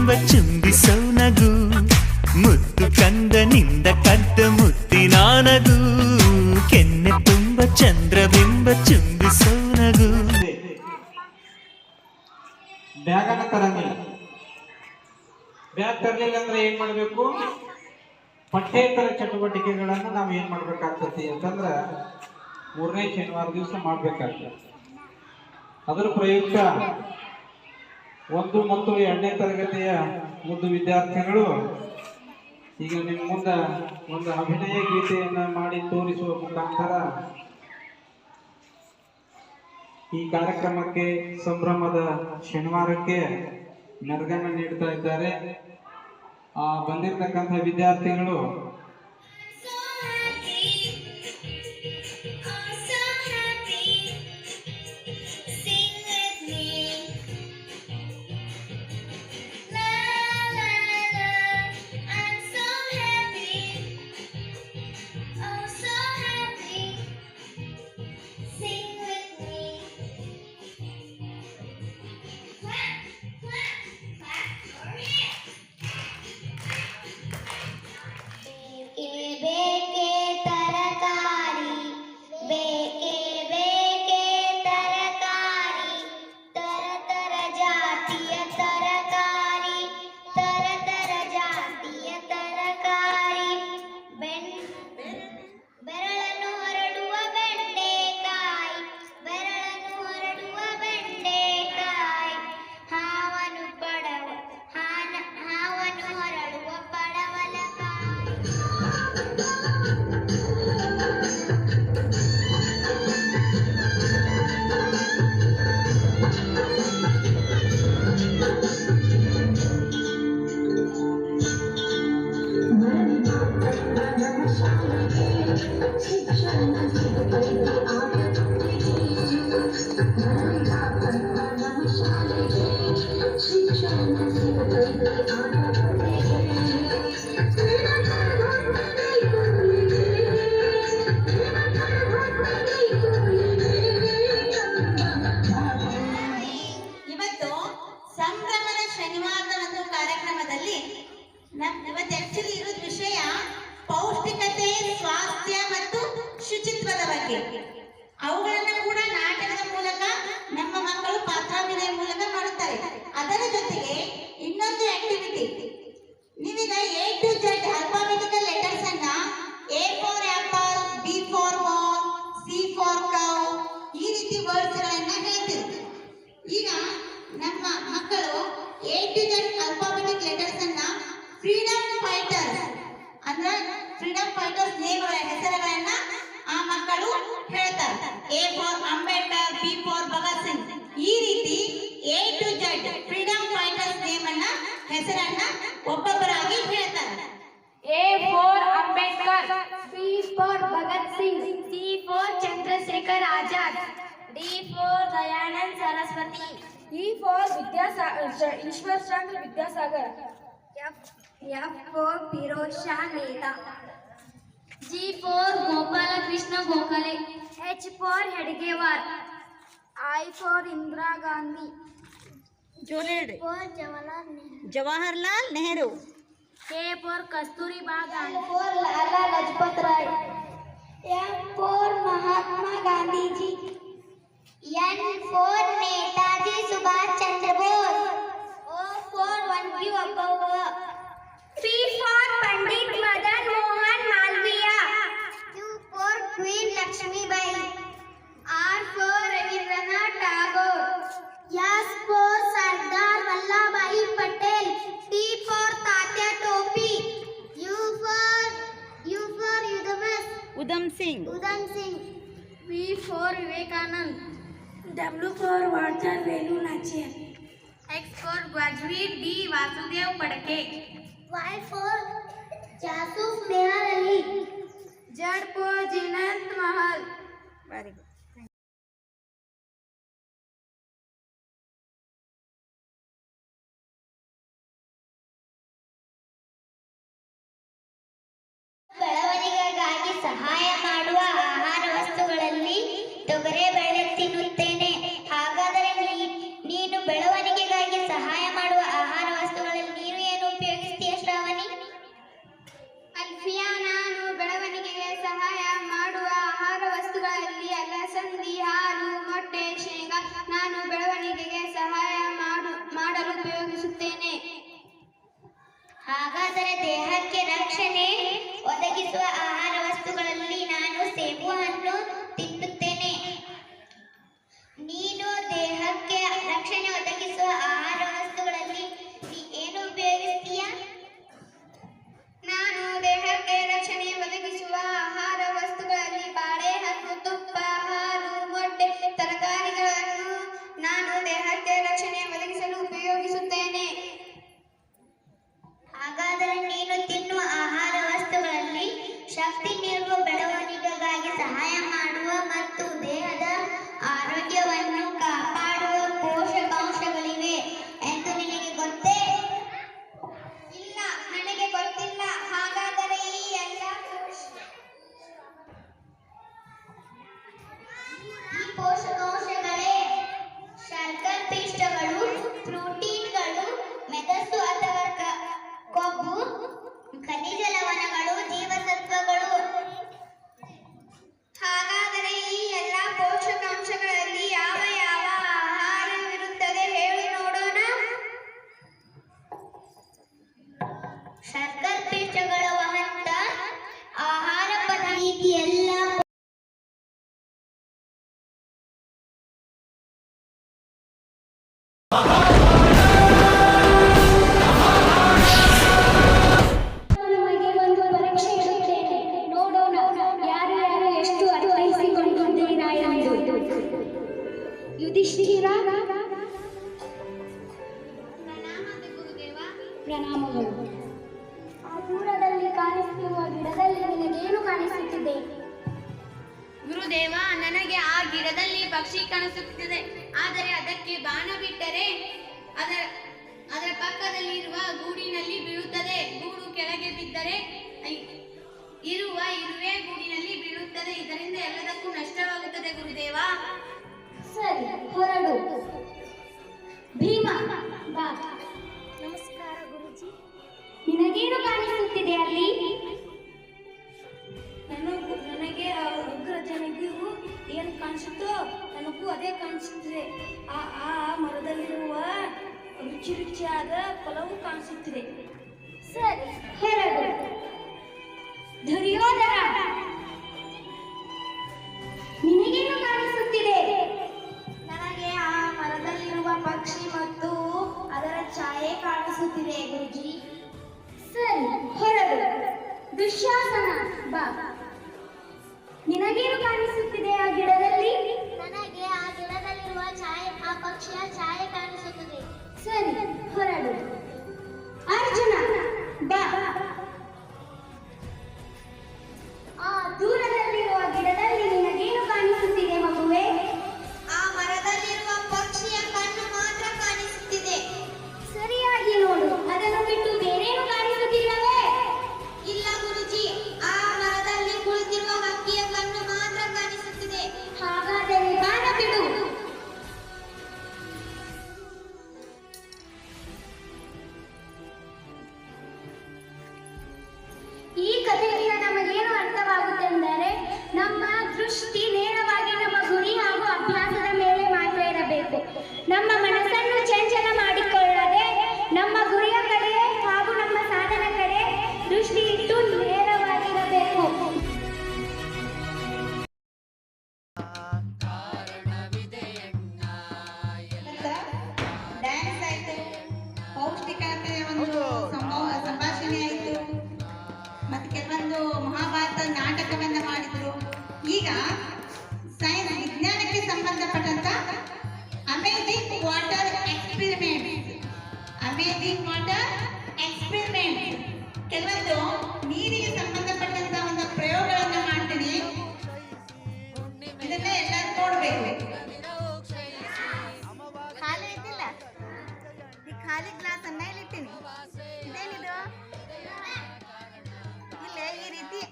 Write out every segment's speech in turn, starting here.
ಚಂದ್ರವೆಂಬ ಚುಂಬಿಸೋ ನಗು. ಮುದ್ದು ಕಂದನಿಂದ ಕದ್ದ ಮುತ್ತಿನ ನಗು ಕೆನ್ನೆ ತುಂಬ ಚಂದ್ರವೆಂಬ ಚುಂಬಿಸೋ ನಗು. ಬ್ಯಾಗನ ತರಂಗಿಲ್ಲ. ಬ್ಯಾಗ್ ತರಲಿಲ್ಲ ಅಂದ್ರೆ ಏನ್ ಮಾಡ್ಬೇಕು? ಪಠ್ಯೇತರ ಚಟುವಟಿಕೆಗಳನ್ನ ನಾವು ಏನ್ ಮಾಡ್ಬೇಕಾಗ್ತತಿ ಅಂತಂದ್ರೆ ಮೂರನೇ ಶನಿವಾರ ದಿವಸ ಮಾಡ್ಬೇಕಾಗ್ತದೆ. ಅದರ ಪ್ರಯುಕ್ತ ಒಂದು ಮತ್ತು ಎರಡನೇ ತರಗತಿಯ ಒಂದು ವಿದ್ಯಾರ್ಥಿಗಳು. ಈಗ ನಿಮ್ಮ ಮುಂದೆ ಒಂದು ಅಭಿನಯ ಗೀತೆಯನ್ನು ಮಾಡಿ ತೋರಿಸುವ ಮುಖಾಂತರ ಈ ಕಾರ್ಯಕ್ರಮಕ್ಕೆ ಸಂಭ್ರಮದ ಶನಿವಾರಕ್ಕೆ ನೆರಗನ್ನು ನೀಡ್ತಾ ಇದ್ದಾರೆ. ಆ ಬಂದಿರತಕ್ಕಂಥ ವಿದ್ಯಾರ್ಥಿಗಳು ರೀತಿ ವರ್ಡ್ಸ್ ಗಳನ್ನ ಹೇಳ್ತೀವಿ ಈಗ ನಮ್ಮ ಮಕ್ಕಳು A to Z alphabetic letters ಅನ್ನ ಫ್ರೀಡಮ್ ಫೈಟರ್ಸ್ ಅಂದ್ರೆ ಫ್ರೀಡಮ್ ಫೈಟರ್ಸ್ ನೇಮಗಳ ಹೆಸರುಗಳನ್ನ ಆ ಮಕ್ಕಳು ಹೇಳ್ತಾರೆ. A for Ambedkar B for Bhagat Singh ಈ ರೀತಿ A to Z freedom fighters name ಅನ್ನ ಹೆಸರನ್ನ ಒಬ್ಬೊಬ್ಬರಾಗಿ ಹೇಳ್ತಾರೆ. A for Ambedkar B for Bhagat Singh C for Chandrashekhar Azad D for Dayanand Saraswati. E for Vidya Sagar. Ishwar Chandra Vidyasagar. F, F for Pirosha Shah G for Gopala Krishna Gokhale. H for Hedgewar. I for Indira Gandhi. Jolid. For Jawaharlal Nehru. Jawaharlal Nehru. K for Kasturi Bagan. L for Lala Lajpat Rai. M for Mahatma Gandhi ji. N for Netaji Subhash Chandra Bose. O for Vanju Abba. P for Pandit Madan Mohan Malviya. Q for Queen Lakshmi Bai. R for Ravindranath Tagore. S for Sardar Vallabhbhai Patel. T for Tatya Topi. U for U for Udham Udham Singh. Udham Singh. V for Vivekanand. W for water Velu Nachiar. X for Gajveer D Vasudev Padke. Y for Jasuf Mehar Ali. Z for Jinant Mahal. Very good. ಬೆಳವಣಿಗೆಗಾಗಿ ಸಹಾಯ 还要吗 ಹೊರಡು. ಭೀಮ ಬಾ. ನಮಸ್ಕಾರ ಗುರುಜಿ. ನಿನಗೇನು ಕಾಣಿಸುತ್ತಿದೆ ಅಲ್ಲಿ? ನನಗೂ ನನಗೆ ಆ ಉಗ್ರ ಏನು ಕಾಣಿಸುತ್ತೋ ನನಗೂ ಅದೇ ಕಾಣಿಸುತ್ತಿದೆ. ಆ ಆ ಮರದಲ್ಲಿರುವ ರುಚಿ ರುಚಿಯಾದ ಫಲವು ಕಾಣಿಸುತ್ತಿದೆ. ಸರಿ ಹೊರಡು. ದುರ್ಯೋಧನ ದುಶ್ಯಾಸನ. ಬಾ. ನಿನಗೇನು ಕಾಣಿಸುತ್ತಿದೆ ಆ ಗಿಡದಲ್ಲಿ? ನನಗೆ ಆ ಗಿಡದಲ್ಲಿರುವ ಛಾಯೆ ಆ ಪಕ್ಷಿಯ ಛಾಯೆ ಕಾಣಿಸುತ್ತದೆ. ಸರಿ ಹೊರಡು. ಅರ್ಜುನ ಬಾ.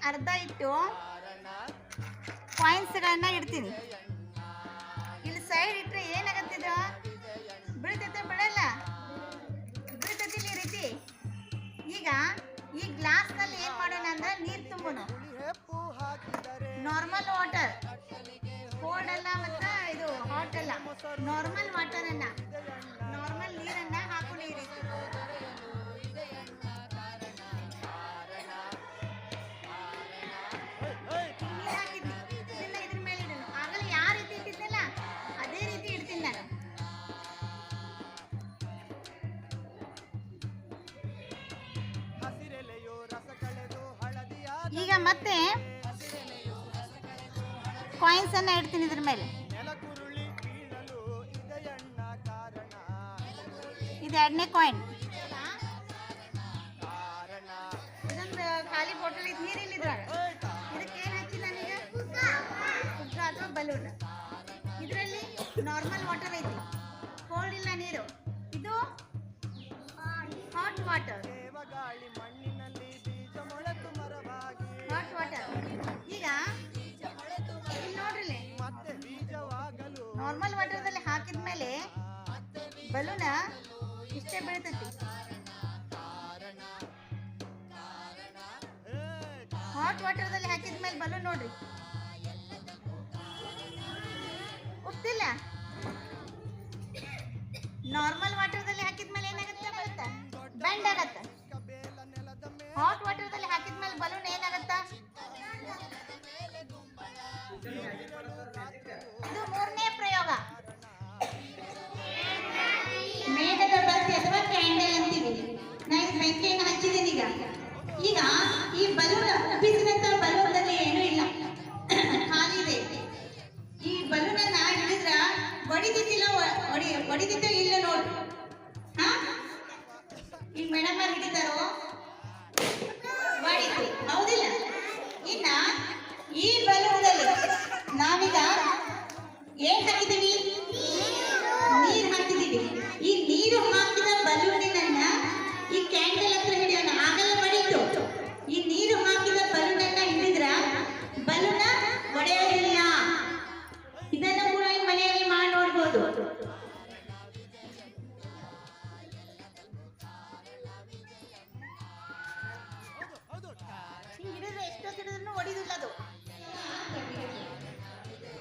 ಅರ್ಧ ಇಟ್ಟು ಕಾಯಿನ್ಸ್ಗಳನ್ನ ಇಡ್ತೀನಿ. ಇಲ್ಲಿ ಸೈಡ್ ಇಟ್ಟರೆ ಏನಾಗತ್ತಿದು ಬೀಳ್ತೈತೆ ಬಿಡಲ್ಲ? ಬೀಳ್ತೈತಿ ಈ ರೀತಿ. ಈಗ ಈ ಗ್ಲಾಸ್ನಲ್ಲಿ ಏನು ಮಾಡೋಣ ಅಂದ್ರೆ ನೀರು ತುಂಬೋಣ ನಾರ್ಮಲ್ ವಾಟರ್ ಕೋಲ್ಡ್ ಅಲ್ಲ ಮತ್ತು ಇದು ಹಾಟ್ ಅಲ್ಲ. ನಾರ್ಮಲ್ ವಾಟರನ್ನ ಈಗ ಮತ್ತೆ ಕಾಯಿನ್ಸ್ ಅನ್ನ ಇಡ್ತೀನಿ ಇದ್ರ ಮೇಲೆ. ಇದು ಎರಡನೇ ಕಾಯಿನ್ ಇದೊಂದು ಖಾಲಿ ಬಾಟಲ್ ಇದು ನೀರಿಲ್ಲ ಇದ್ರಾಗ ಇದಕ್ಕೆ ಏನು ಹಚ್ಚಿ ನಾನೀಗ ಹುಗ್ಗ ಅಥವಾ ಬಲೂನ್ ಇದರಲ್ಲಿ ನಾರ್ಮಲ್ ವಾಟರ್ ಐತಿ. ಕೋಲ್ಡ್ ಇಲ್ಲ ನೀರು. ಇದು ಹಾಟ್ ವಾಟರ್ ನಾರ್ಮಲ್ ವಾಟರ್ದಲ್ಲಿ ಹಾಕಿದ್ಮೇಲೆ ಬಲೂನ ಇಷ್ಟೇ ಬೀಳ್ತೈತಿ. ಹಾಟ್ ವಾಟರ್ದಲ್ಲಿ ಹಾಕಿದ್ಮೇಲೆ ಬಲೂನ್ ನೋಡ್ರಿ. ಉಪ್ತಿಲ್ಲ ನಾರ್ಮಲ್ ವಾಟರ್ದಲ್ಲಿ ಹಾಕಿದ್ಮೇಲೆ ಏನಾಗುತ್ತೆ ಬರುತ್ತೆ ಬೆಂಡ್ ಆಗತ್ತೆ. ಹಾಟ್ ವಾಟರ್ದಲ್ಲಿ ಹಾಕಿದ್ಮೇಲೆ ಬಲೂನ್ ಏನಾಗತ್ತ? ಇದು ಮೂರನೇ ಬೆಂಕಿಯನ್ನು ಹಚ್ಚಿದ್ದೀನಿ ಈಗ ಈಗ ಈ ಬಲೂನ್ ಉಬ್ಬಿಸಿದಂತ ಬಲೂನ್ದಲ್ಲಿ ಏನೂ ಇಲ್ಲ. ಖಾಲಿ ಇದೆ. ಈ ಬಲೂನ್ ಅನ್ನ ಹಿಡಿದ್ರ ಹೊಡಿದಿದ್ದಿಲ್ಲ ಹೊಡಿ ಹೊಡಿತಿದ್ದ ಇಲ್ಲ ನೋಡು. ಹಾ? ಈಗ ಮೇಡಮ್ ಅವ್ರು ಹೊಡಿತು ಹೌದಿಲ್ಲ? ಇನ್ನ ಈ ಬಲೂನ್ದಲ್ಲಿ ನಾವೀಗ ಏನ್ ಹಾಕಿದೀವಿ ಅದು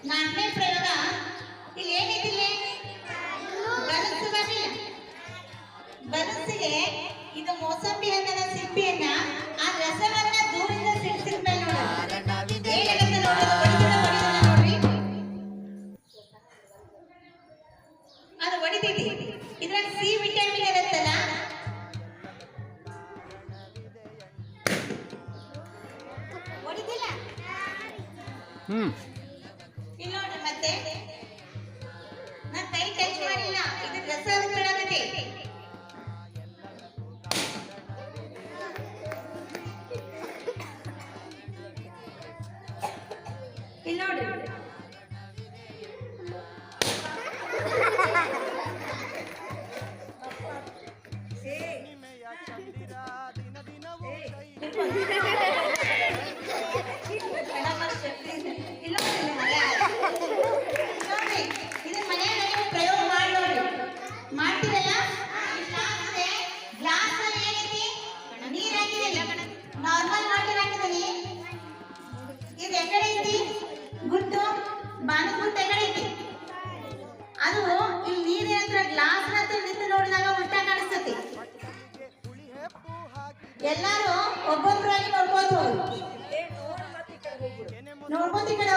ನಾಲ್ಕನೇ ಪ್ರಯೋಗ ಇಲ್ಲಿ ಏನಿದಿಲ್ಲ ಬಲೂನ್ಸ್ ಬರಲಿಲ್ಲ ಬನಸಿಗೆ ಇದು ಮೋಸಂಬಿ ಹಣ್ಣಿನ ಸಿಪ್ಪಿಯನ್ನ ಇಲ್ಲಿ ನೋಡ್ರಿ ಮತ್ತೆ? ನಾನು ಕೈ ಟಚ್ ಮಾಡಿಲ್ಲ. ಇದು ರಸ ಒಬ್ಬೊಬ್ಬರಾಗಿ ಹೋಗಿ ನೋಡ್ಕೋತ ಈ ಕಡೆ